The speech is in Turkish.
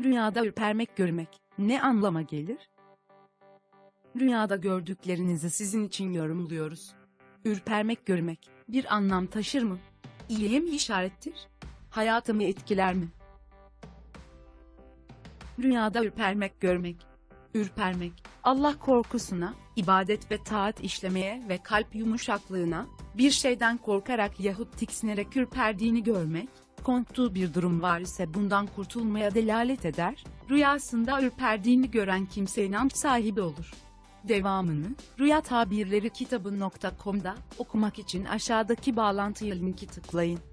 Rüyada ürpermek görmek ne anlama gelir? Rüyada gördüklerinizi sizin için yorumluyoruz. Ürpermek görmek bir anlam taşır mı? İyiye mi işarettir? Hayatımı etkiler mi? Rüyada ürpermek görmek. Ürpermek, Allah korkusuna, ibadet ve taat işlemeye ve kalp yumuşaklığına, bir şeyden korkarak yahut tiksinerek ürperdiğini görmek, korktuğu bir durum var ise bundan kurtulmaya delalet eder, rüyasında ürperdiğini gören kimse inanç sahibi olur. Devamını, Rüya Tabirleri kitabı.com'da okumak için aşağıdaki bağlantıya linki tıklayın.